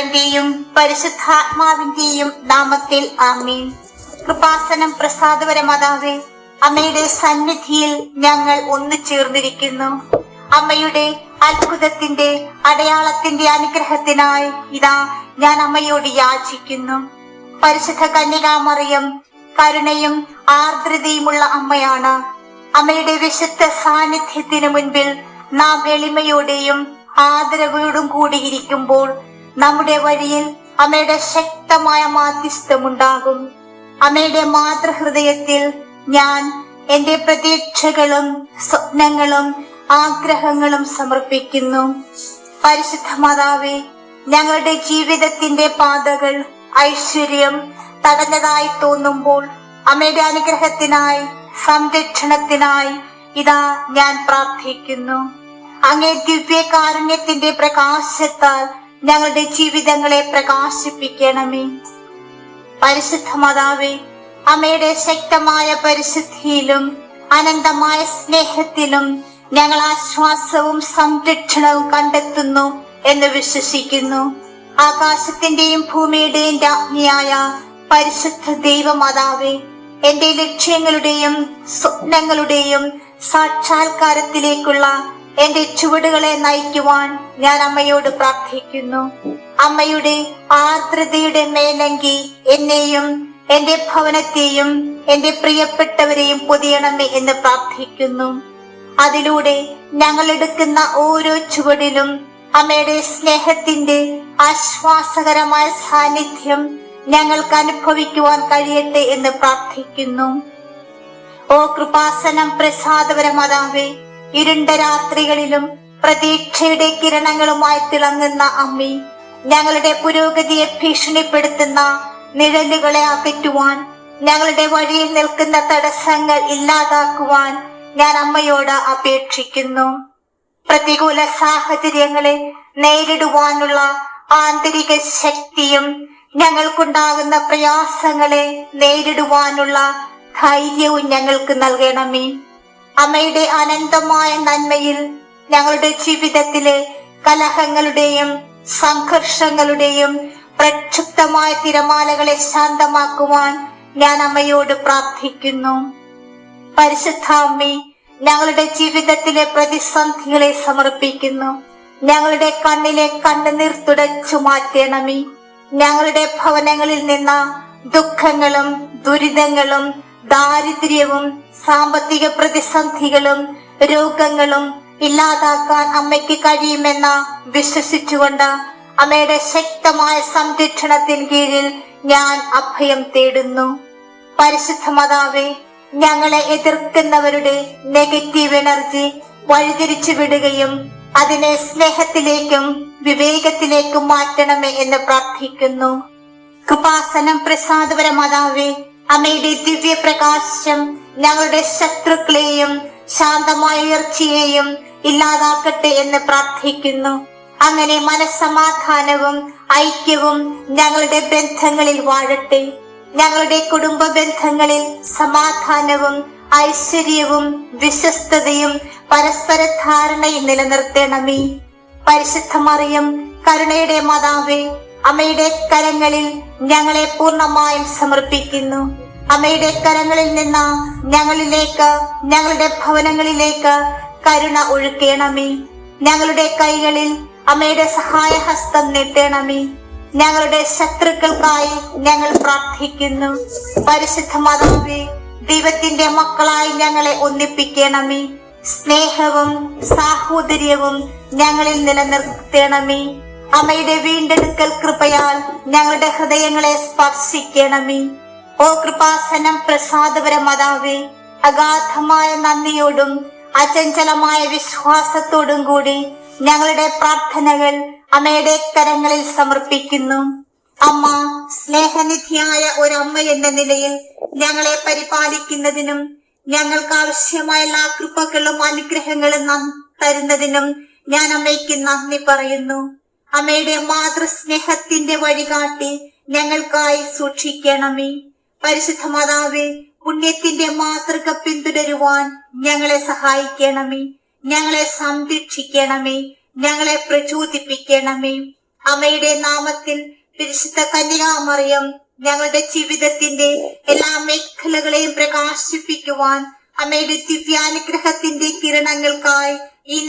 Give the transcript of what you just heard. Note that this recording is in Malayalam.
പുത്രന്റെയും പരിശുദ്ധാത്മാവിന്റെയും നാമത്തിൽ ആമീൻ. കൃപാസനം പ്രസാദപരമാതാവേ അമ്മയുടെ സന്നിധിയിൽ ഞങ്ങൾ ഒന്നു ചേർന്നിരിക്കുന്നു. അമ്മയുടെ അത്ഭുതത്തിന്റെ അടയാളത്തിന്റെ അനുഗ്രഹത്തിനായി ഇതാ ഞാൻ അമ്മയോട് യാചിക്കുന്നു. പരിശുദ്ധ കന്യകാമറിയം കരുണയും ആർദ്രതയുമുള്ള അമ്മയാണ്. അമ്മയുടെ വിശുദ്ധ സാന്നിധ്യത്തിനു മുൻപിൽ നാം എളിമയോടെയും ആദരവോടും കൂടിയിരിക്കുമ്പോൾ നമ്മുടെ വഴിയിൽ അമ്മയുടെ ശക്തമായ മാധ്യസ്ഥമുണ്ടാകും. അമ്മയുടെ മാതൃഹൃദയത്തിൽ ഞാൻ എന്റെ പ്രതീക്ഷകളും സ്വപ്നങ്ങളും ആഗ്രഹങ്ങളും സമർപ്പിക്കുന്നു. പരിശുദ്ധ മാതാവേ ഞങ്ങളുടെ ജീവിതത്തിന്റെ പാതകൾ ഐശ്വര്യം തടഞ്ഞതായി തോന്നുമ്പോൾ അമ്മയുടെ അനുഗ്രഹത്തിനായി സംരക്ഷണത്തിനായി ഇതാ ഞാൻ പ്രാർത്ഥിക്കുന്നു. അങ്ങേ ദിവ്യകാരുണ്യത്തിന്റെ പ്രകാശത്താൽ ഞങ്ങളുടെ ജീവിതങ്ങളെ പ്രകാശിപ്പിക്കണമേ. പരിശുദ്ധ മാതാവേ അമ്മയുടെ ശക്തമായ പരിശുദ്ധിയിലും അനന്തമായ സ്നേഹത്തിലും ഞങ്ങൾ ആശ്വാസവും സംരക്ഷണവും കണ്ടെത്തുന്നു എന്ന് വിശ്വസിക്കുന്നു. ആകാശത്തിന്റെയും ഭൂമിയുടെയും രാജ്ഞിയായ പരിശുദ്ധ ദൈവമാതാവേ എന്റെ ലക്ഷ്യങ്ങളുടെയും സ്വപ്നങ്ങളുടെയും സാക്ഷാത്കാരത്തിലേക്കുള്ള എന്റെ ചുവടുകളെ നയിക്കുവാൻ ഞാൻ അമ്മയോട് പ്രാർത്ഥിക്കുന്നു. അമ്മയുടെ ആർദ്രതയുടെ മേലങ്കി എന്നെയും എന്റെ ഭവനത്തെയും എന്റെ പ്രിയപ്പെട്ടവരെയും പൊതിയണമേ എന്ന് പ്രാർത്ഥിക്കുന്നു. അതിലൂടെ ഞങ്ങൾ എടുക്കുന്ന ഓരോ ചുവടിലും അമ്മയുടെ സ്നേഹത്തിന്റെ ആശ്വാസകരമായ സാന്നിധ്യം ഞങ്ങൾക്ക് അനുഭവിക്കുവാൻ കഴിയട്ടെ എന്ന് പ്രാർത്ഥിക്കുന്നു. ഓ കൃപാസനം പ്രസാദപരമാതാവേ ഇരുണ്ട രാത്രികളിലും പ്രതീക്ഷയുടെ കിരണങ്ങളുമായി തിളങ്ങുന്ന അമ്മി ഞങ്ങളുടെ പുരോഗതിയെ ഭീഷണിപ്പെടുത്തുന്ന നിഴലുകളെ അകറ്റുവാൻ ഞങ്ങളുടെ വഴിയിൽ നിൽക്കുന്ന തടസ്സങ്ങൾ ഇല്ലാതാക്കുവാൻ ഞാൻ അമ്മയോട് അപേക്ഷിക്കുന്നു. പ്രതികൂല സാഹചര്യങ്ങളെ നേരിടുവാനുള്ള ആന്തരിക ശക്തിയും ഞങ്ങൾക്കുണ്ടാകുന്ന പ്രയാസങ്ങളെ നേരിടുവാനുള്ള ധൈര്യവും ഞങ്ങൾക്ക് നൽകണമേ. അമ്മയുടെ അനന്തമായ നന്മയിൽ ഞങ്ങളുടെ ജീവിതത്തിലെ കലഹങ്ങളുടെയും സംഘർഷങ്ങളുടെയും പ്രക്ഷുബ്ധമായ തിരമാലകളെ ശാന്തമാക്കുവാൻ ഞാൻ അമ്മയോട് പ്രാർത്ഥിക്കുന്നു. പരിശുദ്ധ അമ്മേ ഞങ്ങളുടെ ജീവിതത്തിലെ പ്രതിസന്ധികളെ സമർപ്പിക്കുന്നു. ഞങ്ങളുടെ കണ്ണിലെ കണ്ണുനീർ തുടച്ചു മാറ്റണമേ. ഞങ്ങളുടെ ഭവനങ്ങളിൽ നിന്ന് ദുഃഖങ്ങളും ദുരിതങ്ങളും ദാരിദ്ര്യവും സാമ്പത്തിക പ്രതിസന്ധികളും രോഗങ്ങളും ഇല്ലാതാക്കാൻ അമ്മയ്ക്ക് കഴിയുമെന്ന വിശ്വസിച്ചുകൊണ്ട് അമ്മയുടെ ശക്തമായ സംരക്ഷണത്തിന് കീഴിൽ ഞാൻ അഭയം തേടുന്നു. പരിശുദ്ധ മാതാവേ ഞങ്ങളെ എതിർക്കുന്നവരുടെ നെഗറ്റീവ് എനർജി വഴിതിരിച്ചു വിടുകയും അതിനെ സ്നേഹത്തിലേക്കും വിവേകത്തിലേക്കും മാറ്റണമേ എന്ന് പ്രാർത്ഥിക്കുന്നു. കൃപാസനം പ്രസാദപര മാതാവേ അമ്മയുടെ ദിവ്യപ്രകാശം ഞങ്ങളുടെ ശത്രുക്കളെയും ശാന്തമായ ഉയർച്ചയെയും ഇല്ലാതാക്കട്ടെ എന്ന് പ്രാർത്ഥിക്കുന്നു. അങ്ങനെ മനസ്സമാധാനവും ഐക്യവും ഞങ്ങളുടെ ബന്ധങ്ങളിൽ വാഴട്ടെ. ഞങ്ങളുടെ കുടുംബ ബന്ധങ്ങളിൽ സമാധാനവും ഐശ്വര്യവും വിശ്വസ്തതയും പരസ്പര ധാരണയും നിലനിർത്തണമേ. പരിശുദ്ധമറിയും കരുണയുടെ മാതാവേ അമ്മയുടെ കരങ്ങളിൽ ഞങ്ങളെ പൂർണമായും സമർപ്പിക്കുന്നു. അമ്മയുടെ കരങ്ങളിൽ നിന്ന് ഞങ്ങളിലേക്ക് ഞങ്ങളുടെ ഭവനങ്ങളിലേക്ക് കരുണ ഒഴുക്കേണമേ. ഞങ്ങളുടെ കൈകളിൽ അമ്മയുടെ സഹായഹസ്തം നീട്ടണമേ. ഞങ്ങളുടെ ശത്രുക്കൾക്കായി ഞങ്ങൾ പ്രാർത്ഥിക്കുന്നു. പരിശുദ്ധ മാതാവേ ദൈവത്തിന്റെ മക്കളായി ഞങ്ങളെ ഒന്നിപ്പിക്കണമേ. സ്നേഹവും സാഹോദര്യവും ഞങ്ങളിൽ നിലനിർത്തണമേ. അമ്മയുടെ വീണ്ടെടുക്കൽ കൃപയാൽ ഞങ്ങളുടെ ഹൃദയങ്ങളെ സ്പർശിക്കണമേ. ഓ കൃപാസനം പ്രസാദപര മാതാവേ അഗാധമായ നന്ദിയോടും അചഞ്ചലമായ വിശ്വാസത്തോടും കൂടി ഞങ്ങളുടെ പ്രാർത്ഥനകൾ അമ്മയുടെ കരങ്ങളിൽ സമർപ്പിക്കുന്നു. അമ്മ സ്നേഹനിധിയായ ഒരമ്മ എന്ന നിലയിൽ ഞങ്ങളെ പരിപാലിക്കുന്നതിനും ഞങ്ങൾക്ക് ആവശ്യമായ എല്ലാ കൃപകളും അനുഗ്രഹങ്ങളും തരുന്നതിനും ഞാൻ അമ്മയ്ക്ക് നന്ദി പറയുന്നു. അമ്മയുടെ മാതൃസ്നേഹത്തിന്റെ വഴികാട്ടി ഞങ്ങൾക്കായി സൂക്ഷിക്കണമേ. പരിശുദ്ധ മാതാവേ പുണ്യത്തിന്റെ മാതൃക പിന്തുടരുവാൻ ഞങ്ങളെ സഹായിക്കണമേ. ഞങ്ങളെ സംരക്ഷിക്കണമേ. ഞങ്ങളെ പ്രചോദിപ്പിക്കണമേ. അമ്മയുടെ നാമത്തിൽ പരിശുദ്ധ കന്യകാമറിയം ഞങ്ങളുടെ ജീവിതത്തിന്റെ എല്ലാ മേഖലകളെയും പ്രകാശിപ്പിക്കുവാൻ അമ്മയുടെ ദിവ്യാനുഗ്രഹത്തിന്റെ കിരണങ്ങൾക്കായി